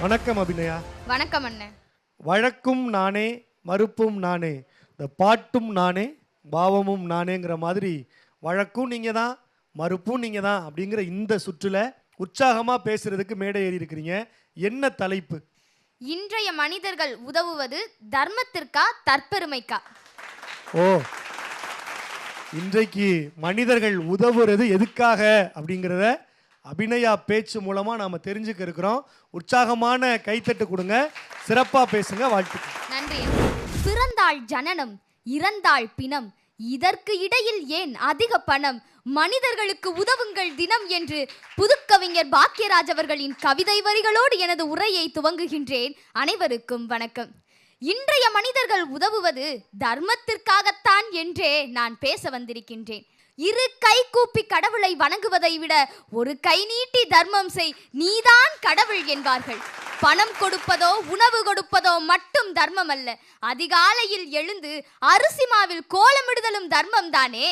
வணக்கம் அபிநயா. வணக்கம் அண்ணன் வழக்கும் நானே மறுப்பும் நானே இந்த பாட்டும் நானே பாவமும் நானேங்கிற மாதிரி வழக்கும் நீங்கள் தான் மறுப்பும் நீங்கள் தான் அப்படிங்கிற இந்த சுற்றுல உற்சாகமாக பேசுறதுக்கு மேடை ஏறி இருக்கிறீங்க. என்ன தலைப்பு? இன்றைய மனிதர்கள் உதவுவது தர்மத்திற்கா தற்பெருமைக்கா? ஓ இன்றைக்கு மனிதர்கள் உதவுறது எதுக்காக அப்படிங்கிறத அபிநயா பேச்சு மூலமாக நாம் தெரிஞ்சுக்க இருக்கிறோம். உற்சாகமான கைத்தட்டு கொடுங்க. சிறப்பாக பேசுங்க. வாழ்த்து நன்றி. பிறந்தாள் ஜனனம் இறந்தாள் பிணம். இதற்கு இடையில் ஏன் அதிக பணம்? மனிதர்களுக்கு உதவுங்கள் தினம் என்று புதுக்கவிஞர் பாக்கியராஜ் அவர்களின் கவிதை வரிகளோடு எனது உரையை துவங்குகின்றேன். அனைவருக்கும் வணக்கம். இன்றைய மனிதர்கள் உதவுவது தர்மத்திற்காகத்தான் என்றே நான் பேச வந்திருக்கின்றேன். இரு கை கூப்பி கடவுளை வணங்குவதை விட ஒரு கை நீட்டி தர்மம் செய் நீதான் கடவுள் என்பார்கள். பணம் கொடுப்பதோ உணவு கொடுப்பதோ மட்டும் தர்மம் அல்ல அதிகாலையில் எழுந்து அரிசி மாவில் கோலமிடுதலும் தர்மம் தானே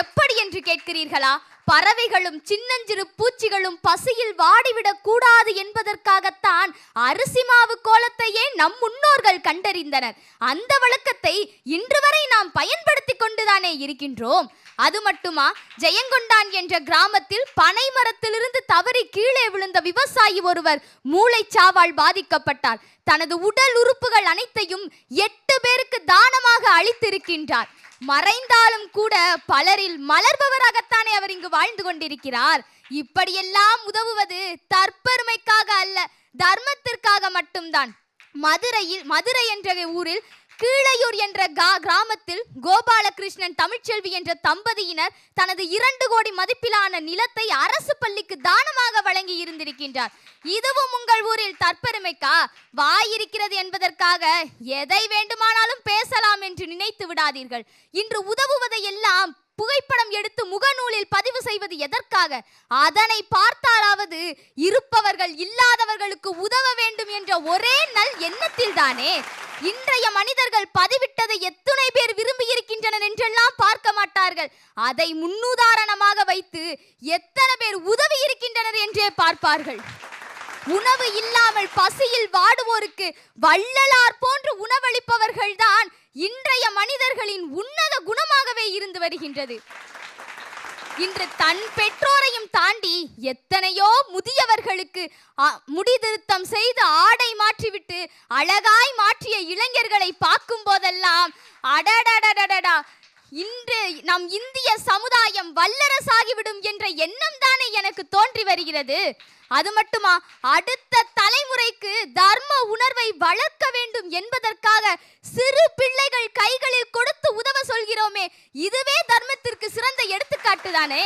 எப்படி என்று கேட்கிறீர்களா? பறவைகளும் சின்னஞ்சிறு பூச்சிகளும் பசியில் வாடிவிடக் கூடாது என்பதற்காகத்தான் அரிசி மாவு கோலத்தையே நம் முன்னோர்கள் கண்டறிந்தனர். அந்த வழக்கத்தை இன்று வரை நாம் பயன்படுத்தி கொண்டுதானே இருக்கின்றோம்? அது மட்டுமா? ஜெயங்கொண்டான் என்ற கிராமத்தில் பனை மரத்திலிருந்து தவறி கீழே விழுந்த விவசாயி ஒருவர் மூளைச்சாவால் பாதிக்கப்பட்டார். தனது உடல் உறுப்புகள் அனைத்தையும் எட்டு பேருக்கு தானமாக அளித்திருக்கின்றார். மறைந்தாலும் கூட பலரில் மலர்பவராகத்தானே அவர் இங்கு வாழ்ந்து கொண்டிருக்கிறார். இப்படியெல்லாம் உதவுவது தற்பெருமைக்காக அல்ல தர்மத்திற்காக மட்டும்தான். மதுரையில் மதுரை என்ற ஊரில் கீழையூர் என்ற கிராமத்தில் கோபாலகிருஷ்ணன் தமிழ்ச்செல்வி என்ற தம்பதியினர் தனது இரண்டு கோடி மதிப்பிலான நிலத்தை அரசு பள்ளிக்கு தானமாக வழங்கி இருந்திருக்கின்றார். இதுவும் உங்கள் ஊரில் தற்பெருமைக்கா? வாயிருக்கிறது என்பதற்காக எதை வேண்டுமானாலும் பேசலாம் என்று நினைத்து விடாதீர்கள். இன்று உதவுவதை எல்லாம் புகைப்படம் எடுத்து முகநூலில் பதிவு செய்வது எதற்காக? அதனை பார்த்தாலாவது இருப்பவர்கள் இல்லாதவர்களுக்கு உதவ வேண்டும் என்ற ஒரே நல் எண்ணத்தில் தானே இன்றைய மனிதர்கள் பதிவிட்டதை எத்தனை பேர் விரும்பி இருக்கின்றனர் என்றெல்லாம் பார்க்க மாட்டார்கள். அதை முன்னுதாரணமாக வைத்து எத்தனை பேர் உதவி இருக்கின்றனர் என்றே பார்ப்பார்கள். உணவு இல்லாமல் பசியில் வாடுவோருக்கு வள்ளலார் போன்று உணவளிப்பவர்கள்தான் இன்றைய மனிதர்களின் உன்னத குணமாகவே இருந்து வருகின்றது. இன்று தன் பெற்றோரையும் தாண்டி எத்தனையோ முதியவர்களுக்கு முடிதிருத்தம் செய்து ஆடை மாற்றிவிட்டு அழகாய் மாற்றிய இளைஞர்களை பார்க்கும் போதெல்லாம் அடடடடடடா இன்று நம் இந்திய சமுதாயம் வல்லரசாகிவிடும் என்ற எண்ணம் தானே எனக்கு தோன்றி வருகிறது. அது மட்டுமா அடுத்த தலைமுறைக்கு தர்ம உணர்வை வளர்க்க வேண்டும் என்பதற்கு சிறு பிள்ளைகள் கைகளில் கொடுத்து உதவ சொல்கிறோமே. இதுவே தர்மத்திற்கு சிறந்த எடுத்துக்காட்டு தானே?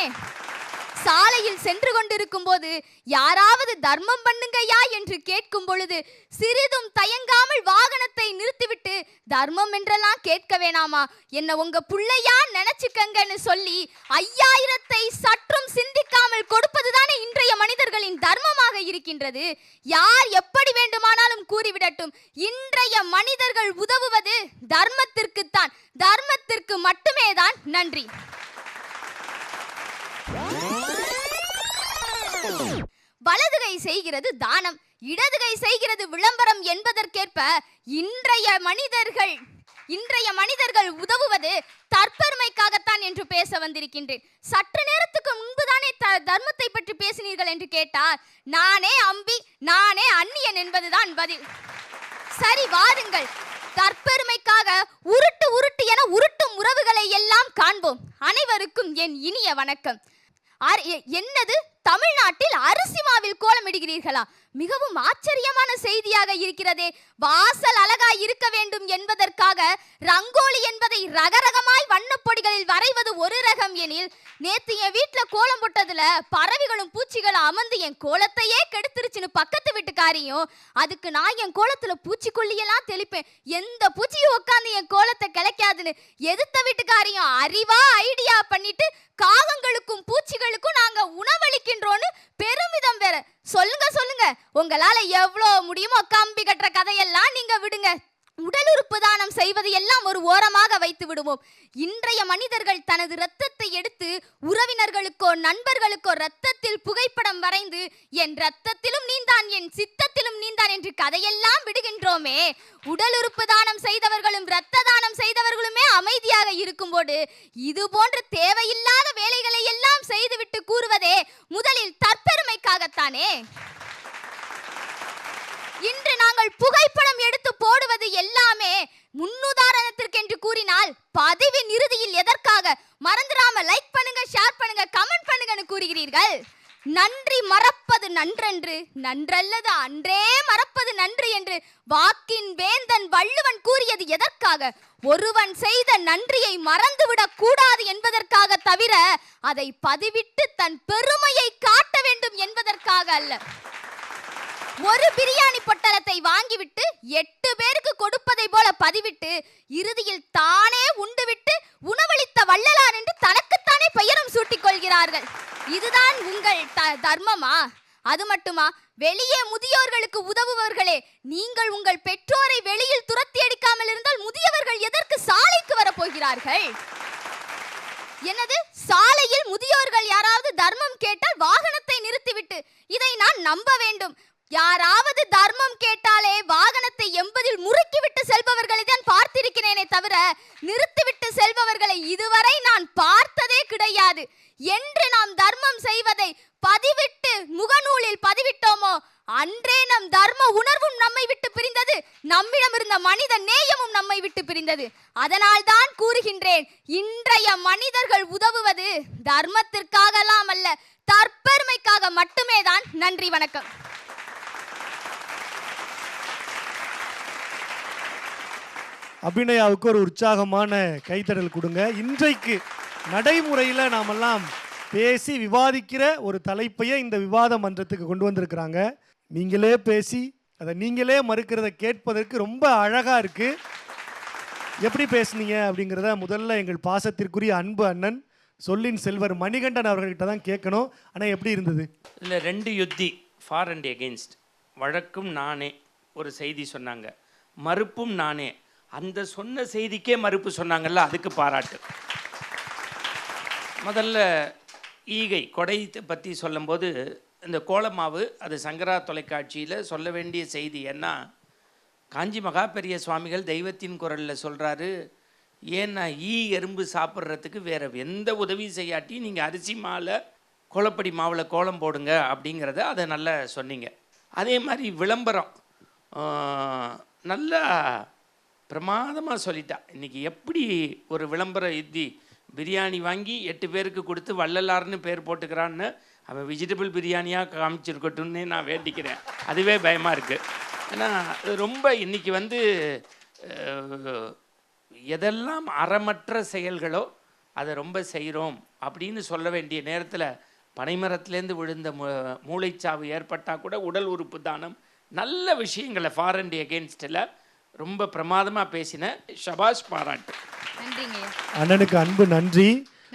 சாலையில் சென்று கொண்டிருக்கும் போது யாராவது தர்மம் பண்ணுங்கய்யா? என்று கேட்கும் பொழுது சிறிதும் தயங்காமல் வாகனத்தை நிறுத்திவிட்டு தர்மம் என்றெல்லாம் கேட்க வேணாமா? என்ன உங்க புள்ளையா நினைச்சுக்கங்கன்னு சொல்லி ஐயாயிரத்தை சற்றும் சிந்திக்காமல் கொடுப்பதுதானே இன்றைய மனிதர்களின் தர்மமாக இருக்கின்றது? யார் எப்படி வேண்டுமானாலும் கூறிவிடட்டும். இன்றைய மனிதர்கள் உதவுவது தர்மத்திற்குத்தான். தர்மத்திற்கு மட்டுமே தான் நன்றி. வலதுகை செய்கிறது தானம் இடதுகை செய்கிறது விளம்பரம் என்பதற்கேற்ப இன்றைய மனிதர்கள் இன்றைய மனிதர்கள் உதவுவது தற்பெருமைக்காகத்தான் என்று பேச வந்திருக்கின்றேன். சற்று நேரத்துக்கு முன்புதானே த தர்மத்தை பற்றி பேசினீர்கள் என்று கேட்டார் நானே அம்பி நானே அந்நியன் என்பதுதான் பதில். சரி வாருங்கள். தற்பெருமைக்காக உருட்டு உருட்டு என உருட்டும் உறவுகளை எல்லாம் காண்போம். அனைவருக்கும் என் இனிய வணக்கம். அர்- எ- என்னது? தமிழ்நாட்டில் அரிசி மாவில் கோலமிடுகிறீர்களா மிகவும் ஆச்சரியமான செய்தியாக இருக்கிறதே. வாசல் அழகாய் இருக்க வேண்டும் என்பதற்காக ரங்கோலி என்பதை ரகரகமாய் வண்ணப்பொடிகளில் வரைவது ஒரு ரகம் எனில் நேத்து என் வீட்டுல கோலம் போட்டதுல பறவைகளும் பூச்சிகளும் அமர்ந்து என் கோலத்தையே கெடுத்துருச்சுன்னு பக்கத்து வீட்டுக்காரியும் அதுக்கு நான் என் கோலத்துல பூச்சிக்கொல்லியெல்லாம் தெளிப்பேன். எந்த பூச்சியும் உட்காந்து என் கோலத்தை கிளைக்காதுன்னு எதிர்த்த வீட்டுக்காரியும் அறிவா ஐடியா பண்ணிட்டு காகங்களுக்கும் பூச்சிகளுக்கும் நாங்க உணவு உங்களால எவ்வளோ முடியுமோ கம்பி கட்டுற கதையெல்லாம் நீங்க விடுங்க. உடல் உறுப்பு தானம் செய்வது எல்லாம் ஒரு ஓரமாக வைத்து விடுவோம். இன்றைய மனிதர்கள் தனது ரத்தத்தை எடுத்து உறவினர்களுக்கோ நண்பர்களுக்கோ ரத்தத்தில் புகைப்படம் வரைந்து என் ரத்தத்திலும் நீந்தான் என் சித்தத்திலும் நீந்தான் என்று கதையெல்லாம் விடுகின்றோமே. உடல் உறுப்பு தானம் செய்தவர்களும் இரத்த தானம் செய்தவர்களுமே அமைதியாக இருக்கும்போது இது போன்ற தேவையில்லாத வேலைகளை எல்லாம் செய்துவிட்டு கூறுவதே முதலில் தற்பெருமைக்காகத்தானே? இன்று நாங்கள் புகைப்படம் எடுத்து போடுவது எல்லாமே முன்னுதாரணத்திற்கு என்று கூறினால் பதிவின் இறுதியில் எதற்காக? மறந்துடாம லைக் பண்ணுங்க ஷேர் பண்ணுங்க கமெண்ட் பண்ணுங்கன்னு கூறுகிறீர்கள். நன்றி மறப்பது நன்றன்று நன்றல்லது அன்றே மறப்பது நன்று என்று வாக்கின் வேந்தன் வள்ளுவன் கூறியது எதற்காக? ஒருவன் செய்த நன்றியை மறந்துவிடக் கூடாது என்பதற்காக தவிர அதை பதிவிட்டு தன் பெருமையை காட்ட வேண்டும் என்பதற்காக அல்ல. ஒரு பிரியாணி பொட்டலத்தை வாங்கிவிட்டு எட்டு பேருக்கு கொடுப்பதை போல பதிவிட்டு இறுதியில் தானே உண்டுவிட்டு உணவளித்த வள்ளலார் என்று தனக்குத்தானே பெயரும் சூட்டிக் கொள்கிறார்கள் இதுதான் உங்கள் த- தர்மமா? அது மட்டுமா? வெளியே முதியோர்களுக்கு உதவுபவர்களே நீங்கள் உங்கள் பெற்றோரை வெளியில் துரத்தி அடிக்காமல் இருந்தால் முதியவர்கள் எதற்கு சாலைக்கு வரப்போகிறார்கள் என்னது சாலையில் முதியோர்கள் யாராவது தர்மம் கேட்டால் வாகனத்தை நிறுத்திவிட்டு இதை நான் நம்ப வேண்டும் யாராவது தர்மம் கேட்டாலே வாகனத்தை எண்பதில் முறுக்கிவிட்டு செல்பவர்களை தான் பார்த்திருக்கிறேனே தவிர நிறுத்திவிட்டு செல்பவர்களை இதுவரை நான் பார்த்ததே கிடையாது. என்று நாம் தர்மம் செய்வதை பதிவிட்டு முகநூலில் பதிவிட்டோமோ? அன்றே நம் தர்ம உணர்வும் நம்மை விட்டு பிரிந்தது. நம்மிடம் இருந்த மனித நேயமும் நம்மை விட்டு பிரிந்தது. அதனால் தான் கூறுகின்றேன் இன்றைய மனிதர்கள் உதவுவது தர்மத்திற்காகலாம் அல்ல தற்பெருமைக்காக மட்டுமே தான் நன்றி வணக்கம். அபிநயாவுக்கு ஒரு உற்சாகமான கைத்தடல் கொடுங்க. இன்றைக்கு நடைமுறையில் நாமெல்லாம் பேசி விவாதிக்கிற ஒரு தலைப்பையே இந்த விவாத மன்றத்துக்கு கொண்டு வந்திருக்கிறாங்க. நீங்களே பேசி அதை நீங்களே மறுக்கிறத கேட்பதற்கு ரொம்ப அழகாக இருக்குது எப்படி பேசுனீங்க அப்படிங்கிறத முதல்ல எங்கள் பாசத்திற்குரிய அன்பு அண்ணன் சொல்லின் செல்வர் மணிகண்டன் அவர்கள்கிட்ட தான் கேட்கணும். ஆனால் எப்படி இருந்தது? இல்லை ரெண்டு யுத்தி ஃபார் அண்ட் எகெயின்ஸ்ட் வழக்கும் நானே ஒரு செய்தி சொன்னாங்க. மறுப்பும் நானே. அந்த சொன்ன செய்திக்கே மறுப்பு சொன்னாங்கல்ல அதுக்கு பாராட்டு. முதல்ல ஈகை கொடையத்தை பற்றி சொல்லும்போது இந்த கோலமாவு அது சங்கரா தொலைக்காட்சியில் சொல்ல வேண்டிய செய்தி என்ன? காஞ்சி மகா பெரிய சுவாமிகள் தெய்வத்தின் குரலில் சொல்கிறாரு ஏன்னா ஈ எறும்பு சாப்பிட்றதுக்கு வேறு எந்த உதவி செய்யாட்டி நீங்கள் அரிசி மாலை கோலப்படி மாவில் கோலம் போடுங்க அப்படிங்கிறத அதை நல்லா சொன்னீங்க. அதே மாதிரி விளம்பரம் நல்லா பிரமாதமாக சொல்லிட்டா. இன்றைக்கி எப்படி ஒரு விளம்பர யுத்தி பிரியாணி வாங்கி எட்டு பேருக்கு கொடுத்து வள்ளலார்னு பேர் போட்டுக்கிறான்னு அவன் வெஜிடபிள் பிரியாணியாக காமிச்சிருக்கட்டும்னு நான் வேண்டிக்கிறேன். அதுவே பயமாக இருக்குது ஏன்னா ரொம்ப இன்றைக்கி வந்து எதெல்லாம் அறமற்ற செயல்களோ அதை ரொம்ப செய்கிறோம் அப்படின்னு சொல்ல வேண்டிய நேரத்தில் பனைமரத்துலேருந்து விழுந்த மூ மூளைச்சாவு ஏற்பட்டால் கூட உடல் உறுப்பு தானம் நல்ல விஷயங்களை ஃபார் அண்ட் எகென்ஸ்டில் ரொம்ப பிரமாதமாக பேசின ஷபாஷ் பாராட்டு. அண்ணனுக்கு அன்பு நன்றி.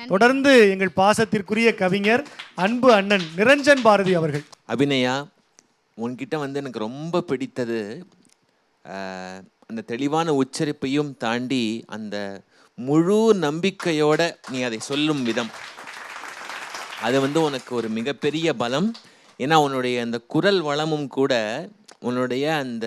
தொடர்ந்து எங்கள் பாசத்திற்குரிய கவிஞர் அன்பு அண்ணன் நிரஞ்சன் பாரதி அவர்கள். அபிநயா உன்கிட்ட வந்து எனக்கு ரொம்ப பிடித்தது ஆஹ், அந்த தெளிவான உச்சரிப்பையும் தாண்டி அந்த முழு நம்பிக்கையோட நீ அதை சொல்லும் விதம். அது வந்து உனக்கு ஒரு மிகப்பெரிய பலம். ஏன்னா உன்னுடைய அந்த குரல் வளமும் கூட உன்னுடைய அந்த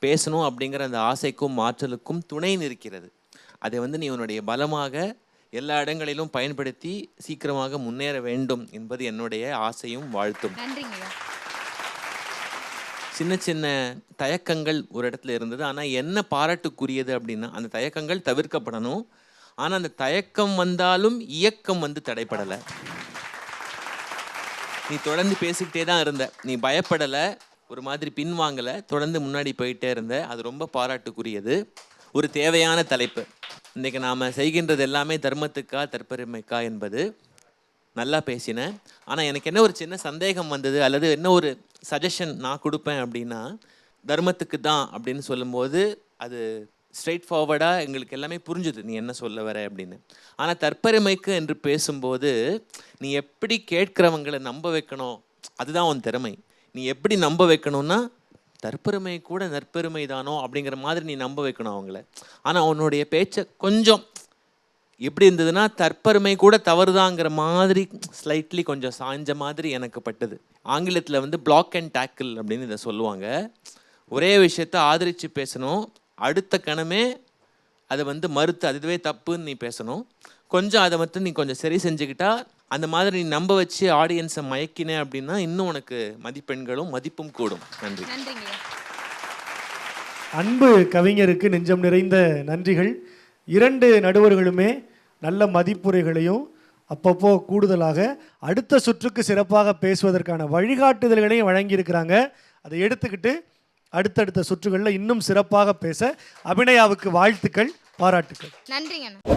பேசணும் அப்படிங்கிற அந்த ஆசைக்கும் ஆற்றலுக்கும் துணை நிற்கிறது. அதை வந்து நீ உன்னுடைய பலமாக எல்லா இடங்களிலும் பயன்படுத்தி சீக்கிரமாக முன்னேற வேண்டும் என்பது என்னுடைய ஆசையும் வாழ்த்தும். சின்ன சின்ன தயக்கங்கள் ஒரு இடத்துல இருந்தது. ஆனால் என்ன பாராட்டுக்குரியது அப்படின்னா அந்த தயக்கங்கள் தவிர்க்கப்படணும். ஆனால் அந்த தயக்கம் வந்தாலும் இயக்கம் வந்து தடைப்படலை. நீ தொடர்ந்து பேசிக்கிட்டே தான் இருந்த. நீ பயப்படலை. ஒரு மாதிரி பின்வாங்கலை தொடர்ந்து முன்னாடி போயிட்டே இருந்தேன் அது ரொம்ப பாராட்டுக்குரியது. ஒரு தேவையான தலைப்பு. இன்றைக்கி நாம் செய்கின்றது எல்லாமே தர்மத்துக்கா தற்பெருமைக்கா என்பது நல்லா பேசினேன் ஆனால் எனக்கு என்ன ஒரு சின்ன சந்தேகம் வந்தது அல்லது என்ன ஒரு சஜஷன் நான் கொடுப்பேன் அப்படின்னா தர்மத்துக்கு தான் அப்படின்னு சொல்லும்போது அது ஸ்ட்ரெயிட் ஃபார்வர்டாக எங்களுக்கு எல்லாமே புரிஞ்சுது. நீ என்ன சொல்ல வர அப்படின்னு. ஆனால் தற்பெருமைக்கு என்று பேசும்போது நீ எப்படி கேட்குறவங்களை நம்ப வைக்கணும்? அதுதான் உன் திறமை. நீ எப்படி நம்ப வைக்கணும்னா தற்பெருமை கூட நற்பெருமை தானோ? அப்படிங்கிற மாதிரி நீ நம்ப வைக்கணும் அவங்கள. ஆனால் அவனுடைய பேச்சை கொஞ்சம் எப்படி இருந்ததுன்னா தற்பெருமை கூட தவறுதாங்கிற மாதிரி ஸ்லைட்லி கொஞ்சம் சாஞ்ச மாதிரி எனக்கு பட்டது. ஆங்கிலத்தில் வந்து பிளாக் அண்ட் டேக்கிள் அப்படின்னு இதை சொல்லுவாங்க. ஒரே விஷயத்த ஆதரித்து பேசணும். அடுத்த கணமே அதை வந்து மறுத்து அதுவே தப்புன்னு நீ பேசணும். கொஞ்சம் அதை மட்டும் நீ கொஞ்சம் சரி செஞ்சுக்கிட்டா அந்த மாதிரி நீ நம்ப வச்சு ஆடியன்ஸை மயக்கினே அப்படின்னா இன்னும் உனக்கு மதிப்பெண்களும் மதிப்பும் கூடும். நன்றி. நன்றிங்க. அன்பு கவிஞருக்கு நெஞ்சம் நிறைந்த நன்றிகள். இரண்டு நடுவர்களுமே நல்ல மதிப்புரைகளையும் அப்பப்போ கூடுதலாக அடுத்த சுற்றுக்கு சிறப்பாக பேசுவதற்கான வழிகாட்டுதல்களையும் வழங்கியிருக்கிறாங்க. அதை எடுத்துக்கிட்டு அடுத்தடுத்த சுற்றுகளில் இன்னும் சிறப்பாக பேச அபிநயாவுக்கு வாழ்த்துக்கள் பாராட்டுக்கள். நன்றிங்க.